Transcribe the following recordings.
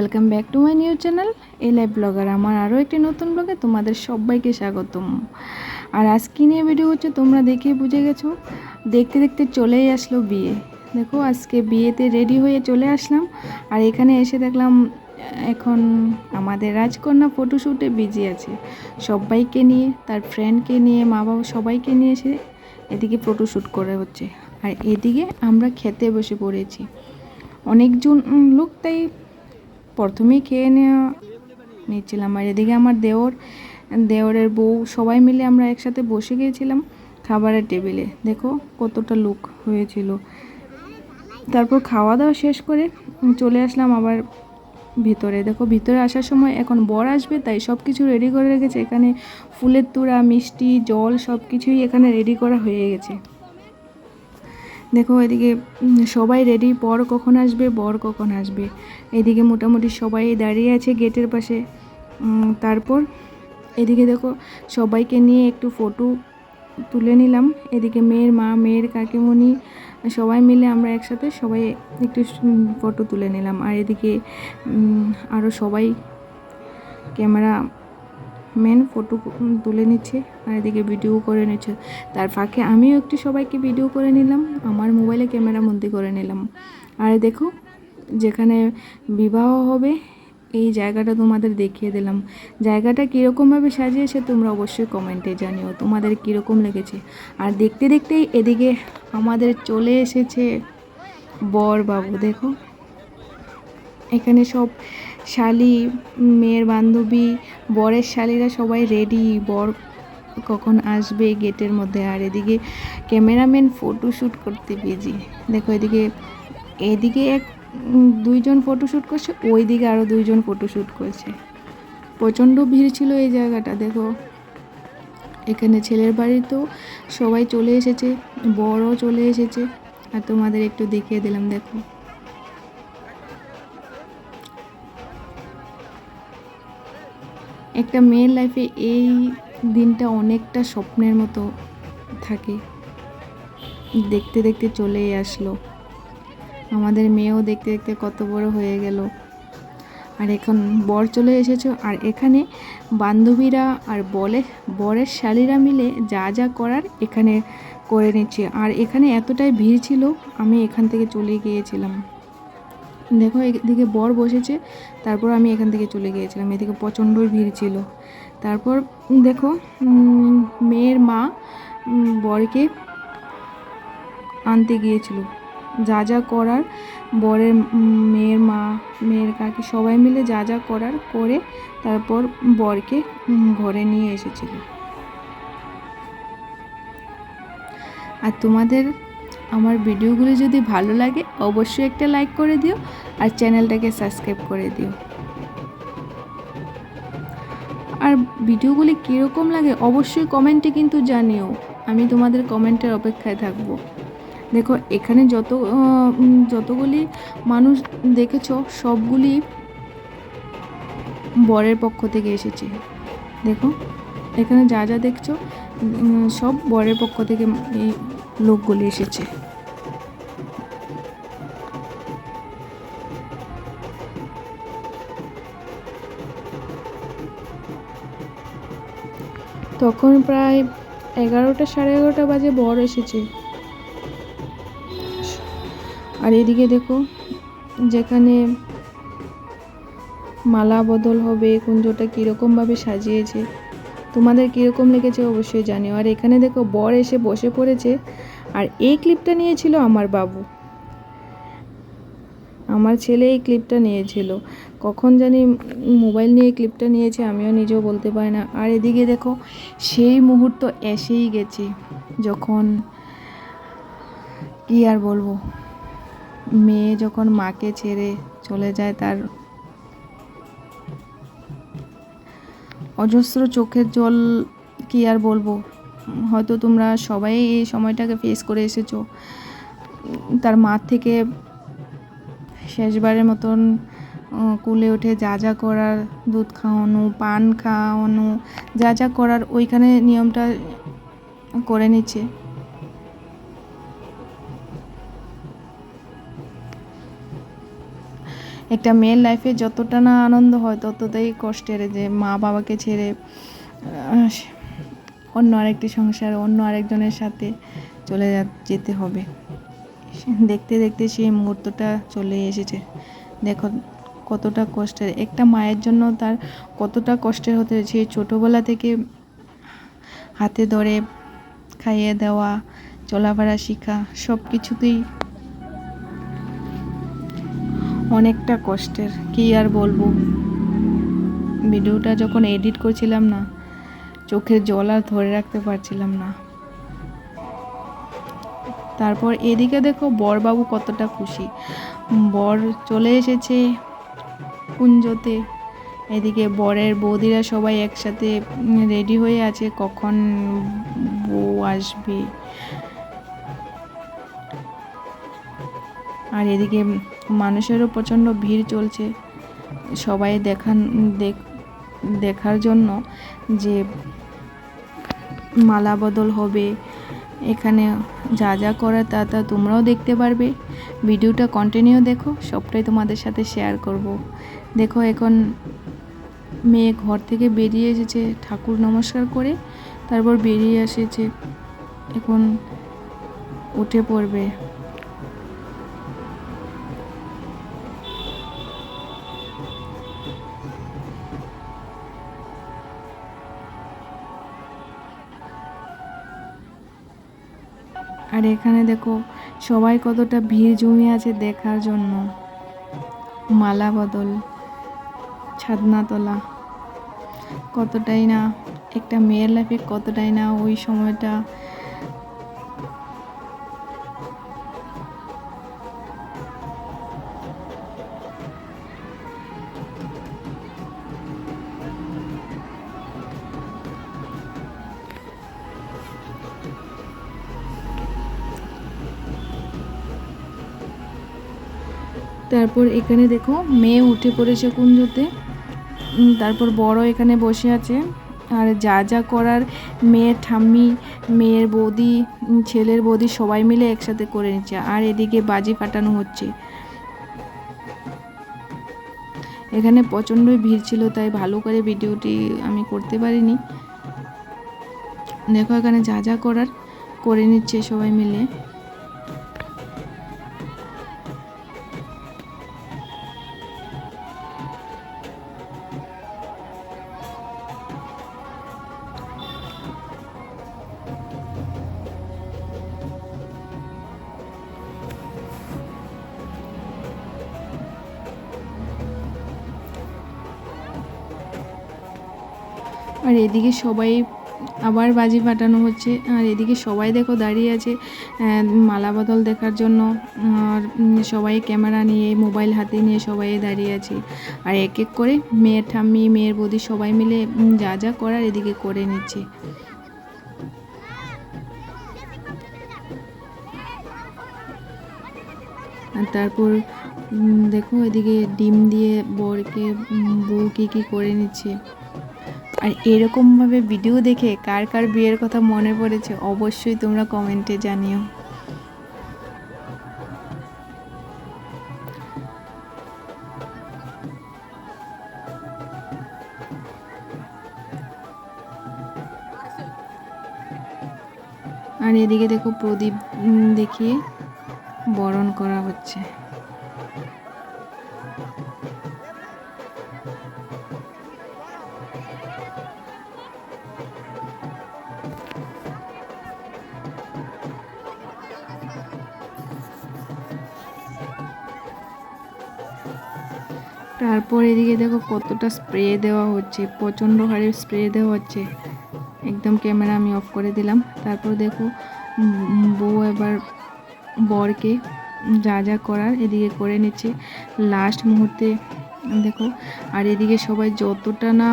Welcome back to my new channel এই live blogger আমার আরও একটি নতুন ব্লগে তোমাদের সবাইকে স্বাগতম। আর আজকে নিয়ে ভিডিও হচ্ছে, তোমরা দেখে বুঝে গেছো, দেখতে দেখতে চলেই আসলো বিয়ে। দেখো, আজকে বিয়েতে রেডি হয়ে চলে আসলাম, আর এখানে এসে দেখলাম, এখন আমাদের রাজকন্যা ফটোশ্যুটে বিজি আছে। সবাইকে নিয়ে, তার ফ্রেন্ডকে নিয়ে মা বাবা সবাইকে নিয়ে এসে এদিকে ফটোশ্যুট করে হচ্ছে। আর এদিকে আমরা খেতে বসে পড়েছি। অনেকজন লোক তাই প্রথমেই খেয়ে নেওয়া নিচ্ছিলাম। আর এদিকে আমার দেওর, দেওরের বউ, সবাই মিলে আমরা একসাথে বসে গিয়েছিলাম খাবারের টেবিলে। দেখো কতটা লোক হয়েছিল। তারপর খাওয়া দাওয়া শেষ করে চলে আসলাম আবার ভিতরে। দেখো ভিতরে আসার সময় এখন বর আসবে, তাই সব কিছু রেডি করে রেখেছে। এখানে ফুলের তোড়া, মিষ্টি, জল সব কিছুই এখানে রেডি করা হয়ে গেছে। দেখো এদিকে সবাই রেডি বর কখন আসবে, বর কখন আসবে? এদিকে মোটামুটি সবাই দাঁড়িয়ে আছে গেটের পাশে। তারপর এদিকে দেখো সবাইকে নিয়ে একটু ফটো তুলে নিলাম। এদিকে মেয়ের মা, মেয়ের কাকিমণি, সবাই মিলে আমরা একসাথে সবাই একটু ফটো তুলে নিলাম। আর এদিকে আরও সবাই, ক্যামেরা মেন ফটো তুলে নিচ্ছে আর এদিকে ভিডিও করে নিচ্ছে। তার ফাঁকে আমিও একটু সবাইকে ভিডিও করে নিলাম, আমার মোবাইলে ক্যামেরা বন্দি করে নিলাম। আর দেখো, যেখানে বিবাহ হবে, এই জায়গাটা তোমাদের দেখিয়ে দিলাম। জায়গাটা কীরকমভাবে সাজিয়েছে তোমরা অবশ্যই কমেন্টে জানিও, তোমাদের কীরকম লেগেছে। আর দেখতে দেখতেই এদিকে আমাদের চলে এসেছে বর বাবু দেখো। এখানে সব শালি, মেয়ের বান্ধবী, বরের শালিরা সবাই রেডি বর কখন আসবে গেটের মধ্যে? আর এদিকে ক্যামেরাম্যান ফটো শ্যুট করতে বিজি দেখো এদিকে এদিকে এক দুইজন ফটো শ্যুট করছে ওই দিকে আরও দুইজন ফটো শ্যুট করছে। প্রচণ্ড ভিড় ছিল এই জায়গাটা, দেখো। এখানে ছেলের বাড়িতেও সবাই চলে এসেছে বড়ও চলে এসেছে। আর তোমাদের একটু দেখিয়ে দিলাম, দেখো। একটা মেয়ের লাইফে এই দিনটা অনেকটা স্বপ্নের মতো থাকে। দেখতে দেখতে চলেই আসলো। আমাদের মেয়েও দেখতে দেখতে কত বড় হয়ে গেল। আর এখন বর চলে এসেছ আর এখানে বান্ধবীরা আর বলে, বরের শালিরা মিলে যা যা করার এখানে করে নিচ্ছে। আর এখানে এতটাই ভিড় ছিল, আমি এখান থেকে চলে গিয়েছিলাম। দেখো, এদিকে বর বসেছে। তারপর আমি এখান থেকে চলে গিয়েছিলাম। এদিকে প্রচণ্ডই ভিড় ছিল। তারপর দেখো মেয়ের মা বরকে আনতে গিয়েছিল। যা যা করার বরের মেয়ের মা, মেয়ের কাকি সবাই মিলে যা যা করার করে তারপর বরকে ঘরে নিয়ে এসেছিল। আর তোমাদের আমার ভিডিওগুলো যদি ভালো লাগে, অবশ্যই একটা লাইক করে দিও। আর চ্যানেলটাকে সাবস্ক্রাইব করে দিও। আর ভিডিওগুলি কীরকম লাগে অবশ্যই কমেন্টে কিন্তু জানিও। আমি তোমাদের কমেন্টের অপেক্ষায় থাকব। দেখো, এখানে যত যতগুলি মানুষ দেখেছ, সবগুলি বরের পক্ষ থেকে এসেছে। দেখো, এখানে যা যা দেখছ সব বরের পক্ষ থেকে লোকগুলি এসেছে। তখন প্রায় এগারোটা, সাড়ে এগারোটা বাজে বর এসেছে। আর এদিকে দেখো, যেখানে মালা বদল হবে, কুঞ্জটা কীরকমভাবে সাজিয়েছে, তোমাদের কীরকম লেগেছে অবশ্যই জানিও। আর এখানে দেখো, বর এসে বসে পড়েছে, আর এই ক্লিপটা নিয়েছিল আমার বাবু। আমার ছেলে এই ক্লিপটা নিয়েছিল। কখন জানি মোবাইল নিয়ে ক্লিপটা নিয়েছে, আমিও নিজেও বলতে পারি না। আর এদিকে দেখো, সেই মুহূর্ত এসেই গেছে, যখন কি আর বলব? মেয়ে যখন মাকে ছেড়ে চলে যায় তার অজস্র চোখের জল, কি আর বলব? হয়তো তোমরা সবাই এই সময়টাকে ফেস করে এসেছ। তার মা থেকে শেষবারের মতন কুলে উঠে যা যা করার, দুধ খাওয়ানো, পান খাওয়ানো, যা যা করার ওইখানে নিয়মটা করে নিচ্ছে। একটা মেয়ের লাইফে যতটা না আনন্দ হয়, ততটাই কষ্টের যে মা বাবাকে ছেড়ে অন্য আরেকটি সংসার, অন্য আরেকজনের সাথে চলে যেতে হবে। দেখতে দেখতে সেই মুহূর্তটা চলে এসেছে। দেখো কতটা কষ্টের। একটা মায়ের জন্য তার কতটা কষ্টের হতে সেই ছোটোবেলা থেকে হাতে ধরে খাইয়ে দেওয়া, চলাফেরা শেখা সব কিছুতেই অনেকটা কষ্টের। কি আর বলব? ভিডিওটা যখন এডিট করছিলাম না, চোখের জল আর ধরে রাখতে পারছিলাম না। তারপর এদিকে দেখো বরবাবু কতটা খুশি। বর চলে এসেছে কুঞ্জতে এদিকে বরের বৌদিরা সবাই একসাথে রেডি হয়ে আছে, কখন বউ আসবে। আর এদিকে মানুষেরও প্রচণ্ড ভিড় চলছে। সবাই দেখান, দেখ- দেখার জন্য যে মালা বদল হবে এখানে যা যা করার তা তা তোমরাও দেখতে পারবে। ভিডিওটা কন্টিনিউ দেখো, সবটাই তোমাদের সাথে শেয়ার করব। দেখো, এখন মেয়ে ঘর থেকে বেরিয়ে এসেছে, ঠাকুর নমস্কার করে, তারপর বেরিয়ে এসেছে, এখন উঠে পড়বে। আর এখানে দেখো, সবাই কতটা ভিড় জমে আছে দেখার জন্য। মালা বদল, ছাদনাতলা। কতটাই না, একটা মেয়ের লাইফে কতটাই না ওই সময়টা তারপর এখানে দেখো মেয়ে উঠে পড়েছে কুঞ্জতে। তারপর বড় এখানে বসে আছে। আর যা যা করার মেয়ের ঠাম্মি, মেয়ের বৌদি ছেলের বৌদি সবাই মিলে একসাথে করে নিচ্ছে। আর এদিকে বাজি ফাটানো হচ্ছে। এখানে প্রচণ্ডই ভিড় ছিল, তাই ভালো করে ভিডিওটি আমি করতে পারিনি। দেখো এখানে যা যা করার করে নিচ্ছে সবাই মিলে। আর এদিকে সবাই আবার বাজি ফাটানো হচ্ছে। আর এদিকে সবাই দেখো দাঁড়িয়ে আছে মালা বদল দেখার জন্য। আর সবাই ক্যামেরা নিয়ে, মোবাইল হাতে নিয়ে সবাই দাঁড়িয়ে আছে। আর এক এক করে মেয়ের ঠাম্মি, মেয়ের বৌদি সবাই মিলে যা যা করার এদিকে করে নিচ্ছে। আর তারপর দেখো এদিকে ডিম দিয়ে বরকে বউ কী কী করে নিচ্ছে। আর এরকমভাবে ভিডিও দেখে কার কার বিয়ের কথা মনে পড়েছে অবশ্যই তোমরা কমেন্টে জানিও। আর এদিকে দেখো প্রদীপ দেখিয়ে বরণ করা হচ্ছে। তারপর এদিকে দেখো কতটা স্প্রে দেওয়া হচ্ছে, প্রচণ্ড হারে স্প্রে দেওয়া হচ্ছে। একদম ক্যামেরা আমি অফ করে দিলাম। তারপর দেখো বউ এবার বরকে যা যা করার এদিকে করে নিচ্ছে। লাস্ট মুহূর্তে, দেখো, আর এদিকে সবাই যতটা না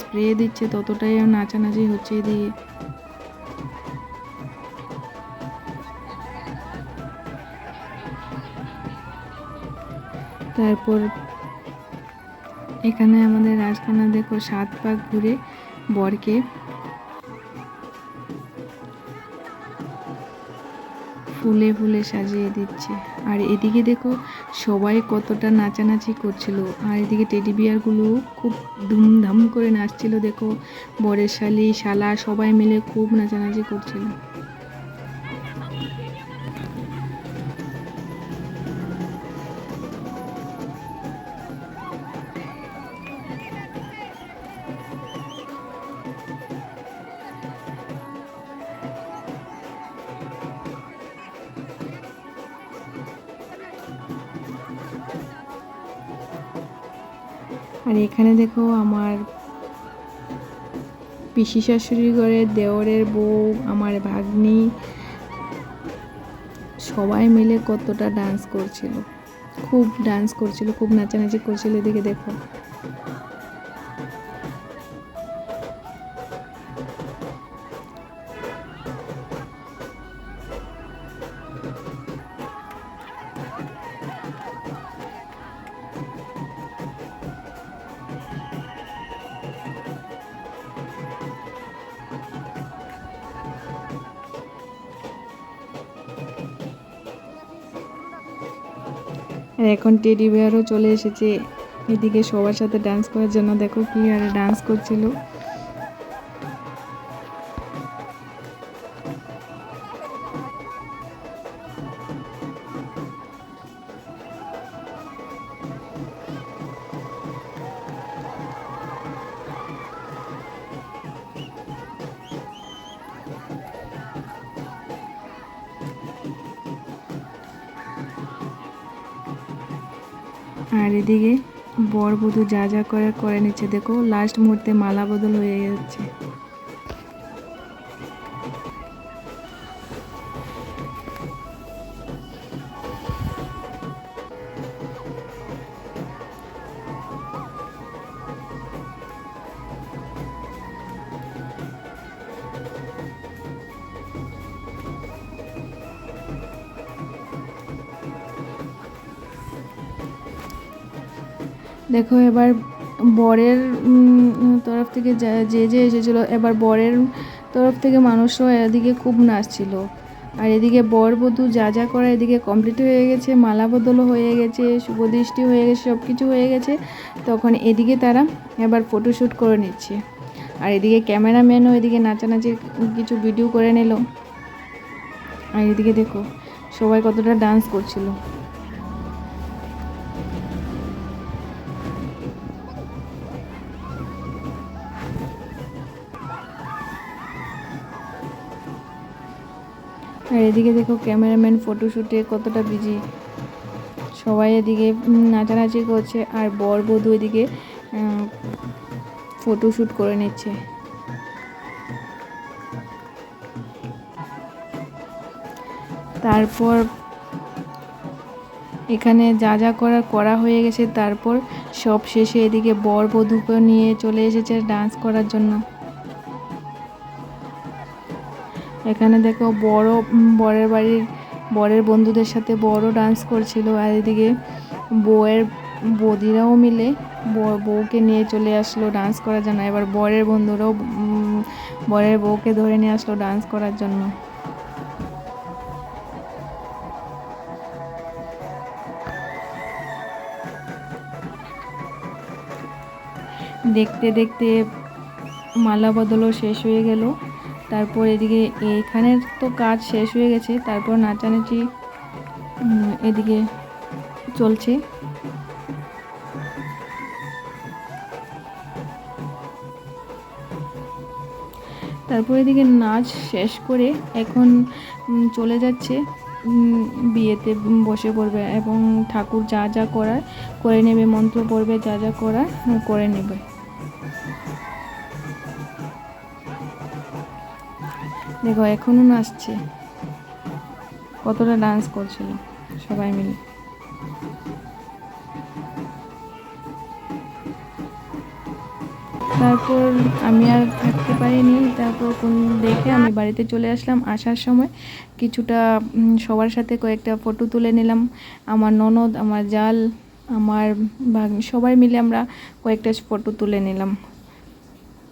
স্প্রে দিচ্ছে, ততটাই নাচানাচি হচ্ছে এদিকে। তারপর এখানে আমাদের রাজকন্যা দেখো, সাত পাক ঘুরে বরকে। ফুলে ফুলে সাজিয়ে দিচ্ছে। আর এদিকে দেখো, সবাই কতটা নাচানাচি করছিল। আর এদিকে টেডি বিয়ারগুলো খুব ধুমধাম করে নাচছিল, দেখো। বরের শালি, শালা, সবাই মিলে খুব নাচানাচি করছিল। আর এখানে দেখো আমার পিসি শাশুড়ি ঘরের দেওরের বউ, আমার ভাগ্নি, সবাই মিলে কতটা ডান্স করছিল। খুব ডান্স করছিল, খুব নাচানাচি করছিল এদিকে দেখো। আর এখন টেডি বিয়ারও চলে এসেছে। এদিকে সবার সাথে ডান্স করার জন্য দেখো কি আর ডান্স করছিল। আর এদিকে বর বধূ যা যা করে করে নিচ্ছে। দেখো লাস্ট মুহূর্তে মালা বদল হয়ে যাচ্ছে। দেখো এবার বরের তরফ থেকে যা- যে এসেছিল, এবার বরের তরফ থেকে মানুষও এদিকে খুব নাচছিল। আর এদিকে বর বধূ যা যা করা এদিকে কমপ্লিট হয়ে গেছে, মালা বদলও হয়ে গেছে, শুভদৃষ্টি হয়ে গেছে সব কিছু হয়ে গেছে। তখন এদিকে তারা এবার ফটোশ্যুট করে নিচ্ছে। আর এদিকে ক্যামেরাম্যানও এদিকে নাচানাচির কিছু ভিডিও করে নিল। আর এদিকে দেখো সবাই কতটা ডান্স করছিল। আর এদিকে দেখো ক্যামেরাম্যান ফটোশ্যুটে কতটা বিজি সবাই এদিকে নাচানাচি করছে আর বর বধূ এদিকে ফটোশ্যুট করে নিচ্ছে। তারপর এখানে যা যা করার করা হয়ে গেছে। তারপর সব শেষে এদিকে বর বধূকে নিয়ে চলে এসেছে ডান্স করার জন্য। এখানে দেখো বড় বরের বাড়ির, বরের বন্ধুদের সাথে বড় ডান্স করছিল আর এদিকে বউয়ের, বৌদিরাও মিলে বউকে নিয়ে চলে আসলো ডান্স করার জন্য। এবার বরের বন্ধুরাও বরের বউকে ধরে নিয়ে আসলো ডান্স করার জন্য। দেখতে দেখতে মালা বদলও শেষ হয়ে গেল। তারপর এদিকে এখানের তো কাজ শেষ হয়ে গেছে, তারপর নাচানাচি এদিকে চলছে। তারপর এদিকে নাচ শেষ করে এখন চলে যাচ্ছে বিয়েতে বসে পড়বে এবং ঠাকুর যা যা করার, করে নেবে, মন্ত্র পড়বে, যা যা করার, করে নেবে। দেখো, এখনও নাচছে। কতটা ডান্স করছিল সবাই মিলে। তারপর আমি আর থাকতে পারিনি। তারপর কোন দেখে আমি বাড়িতে চলে আসলাম। আসার সময় কিছুটা সবার সাথে কয়েকটা ফটো তুলে নিলাম। আমার ননদ, আমার জাল, আমার সবাই মিলে আমরা কয়েকটা ফটো তুলে নিলাম।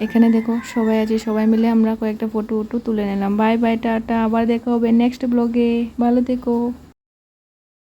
এখানে দেখো সবাই আছে, সবাই মিলে আমরা কয়েকটা ফটো উটো তুলে নিলাম। বাই বাই টাটা। আবার দেখা হবে নেক্সট ব্লগে ভালো থেকো।